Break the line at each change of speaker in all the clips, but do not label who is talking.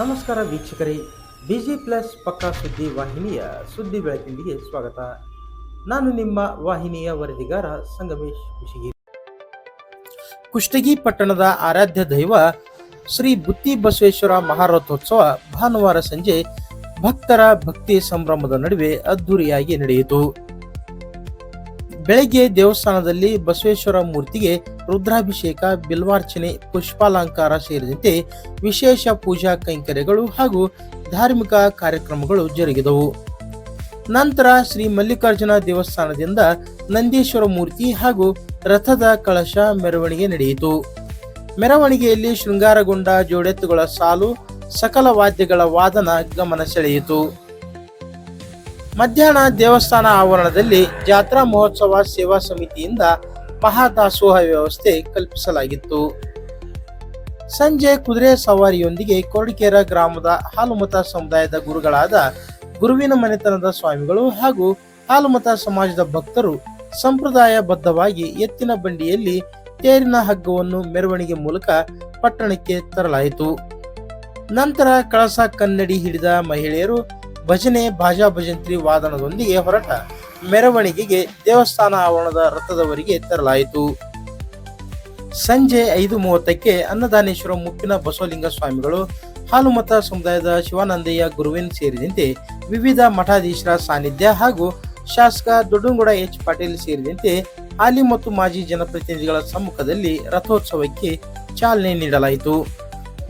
ನಮಸ್ಕಾರ ವೀಕ್ಷಕರೇ. Busy plus ಪಕ್ಕಾ ಸುದ್ದಿ ವಾಹಿನಿಯ ಸುದ್ದಿ ಬೆಳಕಿನಿಗೆ ಸ್ವಾಗತ. ನಾನು ನಿಮ್ಮ ವಾಹಿನಿಯ ವರದಿಗಾರ ಸಂಗಮೇಶ್ ಕುಶಿಗಿ. ಕುಷ್ಟಗಿ ಪಟ್ಟಣದ ಆರಾಧ್ಯ ದೈವ ಶ್ರೀ ಬುತ್ತಿ ಬಸವೇಶ್ವರ ಮಹಾರಥೋತ್ಸವ ಭಾನುವಾರ ಸಂಜೆ ಭಕ್ತರ ಭಕ್ತಿ ಸಂಭ್ರಮದ ನಡುವೆ ಅದ್ದೂರಿಯಾಗಿ ನಡೆಯಿತು. ಬೆಳಗ್ಗೆ ದೇವಸ್ಥಾನದಲ್ಲಿ ಬಸವೇಶ್ವರ ಮೂರ್ತಿಗೆ ರುದ್ರಾಭಿಷೇಕ, ಬಿಲ್ವಾರ್ಚನೆ, ಪುಷ್ಪಾಲಂಕಾರ ಸೇರಿದಂತೆ ವಿಶೇಷ ಪೂಜಾ ಕೈಂಕರ್ಯಗಳು ಹಾಗೂ ಧಾರ್ಮಿಕ ಕಾರ್ಯಕ್ರಮಗಳು ಜರುಗಿದವು. ನಂತರ ಶ್ರೀ ಮಲ್ಲಿಕಾರ್ಜುನ ದೇವಸ್ಥಾನದಿಂದ ನಂದೀಶ್ವರ ಮೂರ್ತಿ ಹಾಗೂ ರಥದ ಕಳಶ ಮೆರವಣಿಗೆ ನಡೆಯಿತು. ಮೆರವಣಿಗೆಯಲ್ಲಿ ಶೃಂಗಾರಗೊಂಡ ಜೋಡೆತ್ತುಗಳ ಸಾಲು, ಸಕಲ ವಾದ್ಯಗಳ ವಾದನ ಗಮನ ಸೆಳೆಯಿತು. ಮಧ್ಯಾಹ್ನ ದೇವಸ್ಥಾನ ಆವರಣದಲ್ಲಿ ಜಾತ್ರಾ ಮಹೋತ್ಸವ ಸೇವಾ ಸಮಿತಿಯಿಂದ ಮಹಾದಾಸೋಹ ವ್ಯವಸ್ಥೆ ಕಲ್ಪಿಸಲಾಗಿತ್ತು. ಸಂಜೆ ಕುದುರೆ ಸವಾರಿಯೊಂದಿಗೆ ಕೊರಡಿಕೇರ ಗ್ರಾಮದ ಹಾಲುಮತ ಸಮುದಾಯದ ಗುರುಗಳಾದ ಗುರುವಿನ ಮನೆತನದ ಸ್ವಾಮಿಗಳು ಹಾಗೂ ಹಾಲುಮತ ಸಮಾಜದ ಭಕ್ತರು ಸಂಪ್ರದಾಯ ಬದ್ಧವಾಗಿ ಎತ್ತಿನ ಬಂಡಿಯಲ್ಲಿ ತೇರಿನ ಹಗ್ಗವನ್ನು ಮೆರವಣಿಗೆ ಮೂಲಕ ಪಟ್ಟಣಕ್ಕೆ ತರಲಾಯಿತು. ನಂತರ ಕಳಸ ಕನ್ನಡಿ ಹಿಡಿದ ಮಹಿಳೆಯರು ಭಜನೆ ಭಾಜಾ ಭಜಂತ್ರಿ ವಾದನದೊಂದಿಗೆ ಹೊರಟ. ಮೆರವಣಿಗೆಗೆ ದೇವಸ್ಥಾನ ಆವರಣದ ರಥದವರಿಗೆ ತರಲಾಯಿತು ಸಂಜೆ ಐದು ಮೂವತ್ತಕ್ಕೆ ಅನ್ನದಾನೇಶ್ವರ ಮುಪ್ಪಿನ ಬಸವಲಿಂಗ ಸ್ವಾಮಿಗಳು, ಹಾಲುಮತ ಸಮುದಾಯದ ಶಿವಾನಂದಯ್ಯ ಗುರುವಿನ್ ಸೇರಿದಂತೆ ವಿವಿಧ ಮಠಾಧೀಶರ ಸಾನ್ನಿಧ್ಯ ಹಾಗೂ ಶಾಸಕ ದೊಡ್ಡಂಗೌಡ ಎಚ್ ಪಾಟೀಲ್ ಸೇರಿದಂತೆ ಹಾಲಿ ಮತ್ತು ಮಾಜಿ ಜನಪ್ರತಿನಿಧಿಗಳ ಸಮ್ಮುಖದಲ್ಲಿ ರಥೋತ್ಸವಕ್ಕೆ ಚಾಲನೆ ನೀಡಲಾಯಿತು.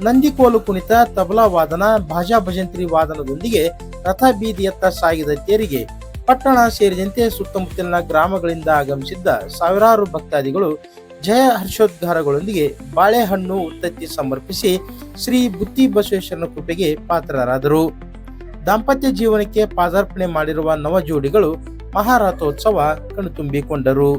ನಂದಿಕೋಲು ಕುಣಿತ, ತಬಲಾ ವಾದನ, ಭಾಜಾ ಭಜಂತ್ರಿ ವಾದನದೊಂದಿಗೆ ರಥ ಬೀದಿಯತ್ತ ಸಾಗಿದ ತೇರಿಗೆ ಪಟ್ಟಣ ಸೇರಿದಂತೆ ಸುತ್ತಮುತ್ತಲಿನ ಗ್ರಾಮಗಳಿಂದ ಆಗಮಿಸಿದ್ದ ಸಾವಿರಾರು ಭಕ್ತಾದಿಗಳು ಜಯ ಹರ್ಷೋದ್ಗಾರಗಳೊಂದಿಗೆ ಬಾಳೆಹಣ್ಣು ಉತ್ತತ್ತಿ ಸಮರ್ಪಿಸಿ ಶ್ರೀ ಬುತ್ತಿ ಬಸವೇಶ್ವರನ ಕೃಪೆಗೆ ಪಾತ್ರರಾದರು. ದಾಂಪತ್ಯ ಜೀವನಕ್ಕೆ ಪಾದಾರ್ಪಣೆ ಮಾಡಿರುವ ನವ ಜೋಡಿಗಳು ಮಹಾರಥೋತ್ಸವ ಕಣ್ತುಂಬಿಕೊಂಡರು.